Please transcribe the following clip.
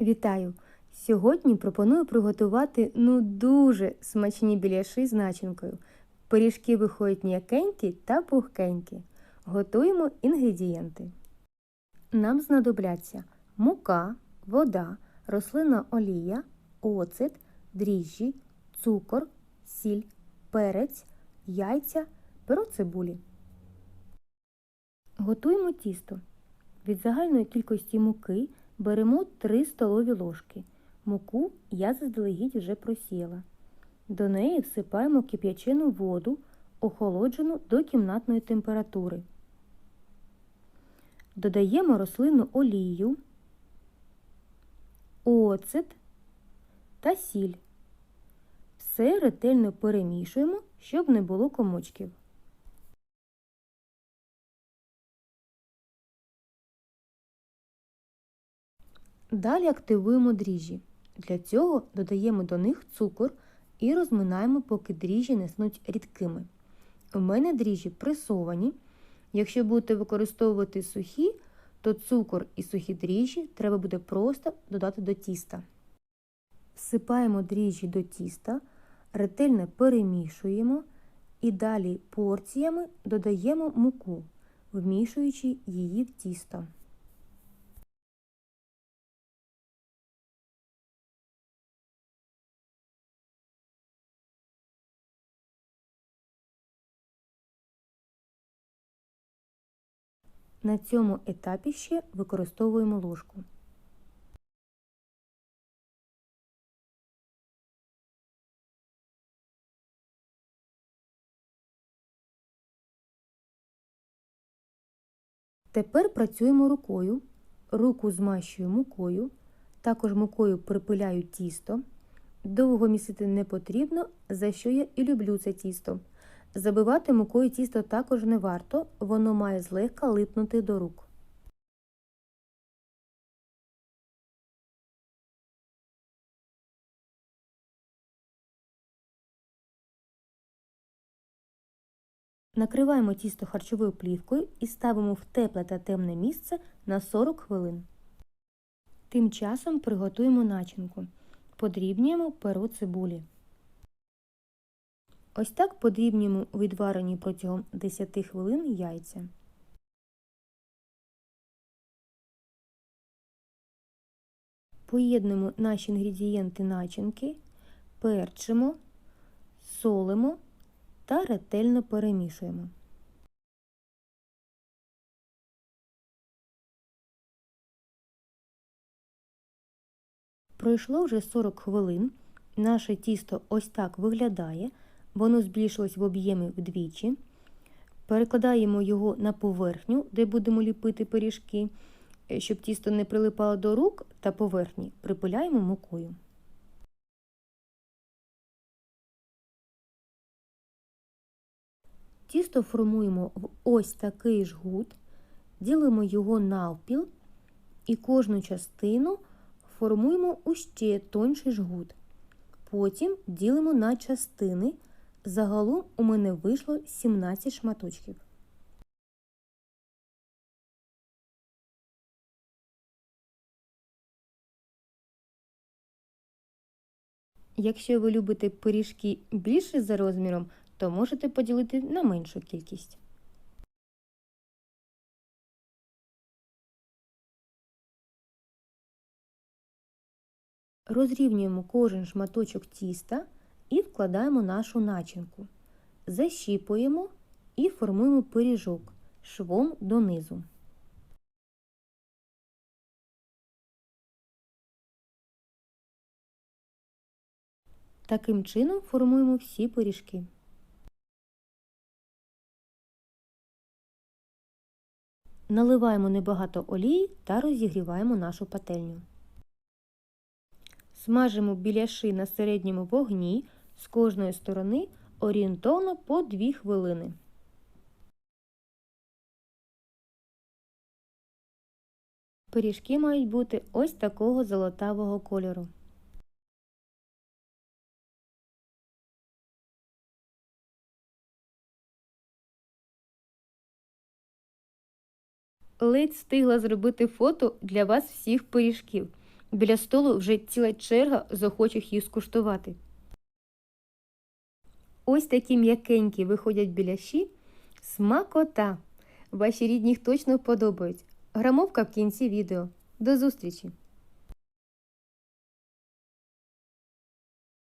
Вітаю! Сьогодні пропоную приготувати ну дуже смачні біляши з начинкою. Пиріжки виходять м'якенькі та пухкенькі. Готуємо інгредієнти. Нам знадобляться мука, вода, рослинна олія, оцет, дріжджі, цукор, сіль, перець, яйця, перо цибулі. Готуємо тісто. Від загальної кількості муки беремо 3 столові ложки. Муку я заздалегідь вже просіяла. До неї всипаємо кип'ячену воду, охолоджену до кімнатної температури. Додаємо рослинну олію, оцет та сіль. Все ретельно перемішуємо, щоб не було комочків. Далі активуємо дріжджі. Для цього додаємо до них цукор і розминаємо, поки дріжджі не снуть рідкими. У мене дріжджі пресовані. Якщо будете використовувати сухі, то цукор і сухі дріжджі треба буде просто додати до тіста. Всипаємо дріжджі до тіста, ретельно перемішуємо і далі порціями додаємо муку, вмішуючи її в тісто. На цьому етапі ще використовуємо ложку. Тепер працюємо рукою. Руку змащую мукою, також мукою припиляю тісто. Довго місити не потрібно, за що я і люблю це тісто. Забивати мукою тісто також не варто, воно має злегка липнути до рук. Накриваємо тісто харчовою плівкою і ставимо в тепле та темне місце на 40 хвилин. Тим часом приготуємо начинку. Подрібнюємо перо цибулі. Ось так подрібнюємо відварені протягом 10 хвилин яйця. Поєднуємо наші інгредієнти начинки, перчимо, солимо та ретельно перемішуємо. Пройшло вже 40 хвилин. Наше тісто ось так виглядає. Воно збільшилось в об'ємі вдвічі. Перекладаємо його на поверхню, де будемо ліпити пиріжки. Щоб тісто не прилипало до рук та поверхні, припиляємо мукою. Тісто формуємо в ось такий жгут, ділимо його навпіл і кожну частину формуємо у ще тонший жгут. Потім ділимо на частини. Загалом у мене вийшло 17 шматочків. Якщо ви любите пиріжки більше за розміром, то можете поділити на меншу кількість. Розрівнюємо кожен шматочок тіста вкладаємо нашу начинку. Защіпуємо і формуємо пиріжок швом донизу. Таким чином формуємо всі пиріжки. Наливаємо небагато олії та розігріваємо нашу пательню. Смажимо біляши на середньому вогні з кожної сторони орієнтовно по 2 хвилини. Пиріжки мають бути ось такого золотавого кольору. Ледь встигла зробити фото для вас всіх пиріжків. Біля столу вже ціла черга з охочих її скуштувати. Ось такі м'якенькі виходять біляші. Смакота! Ваші рідні їх точно вподобають. Грамовка в кінці відео. До зустрічі!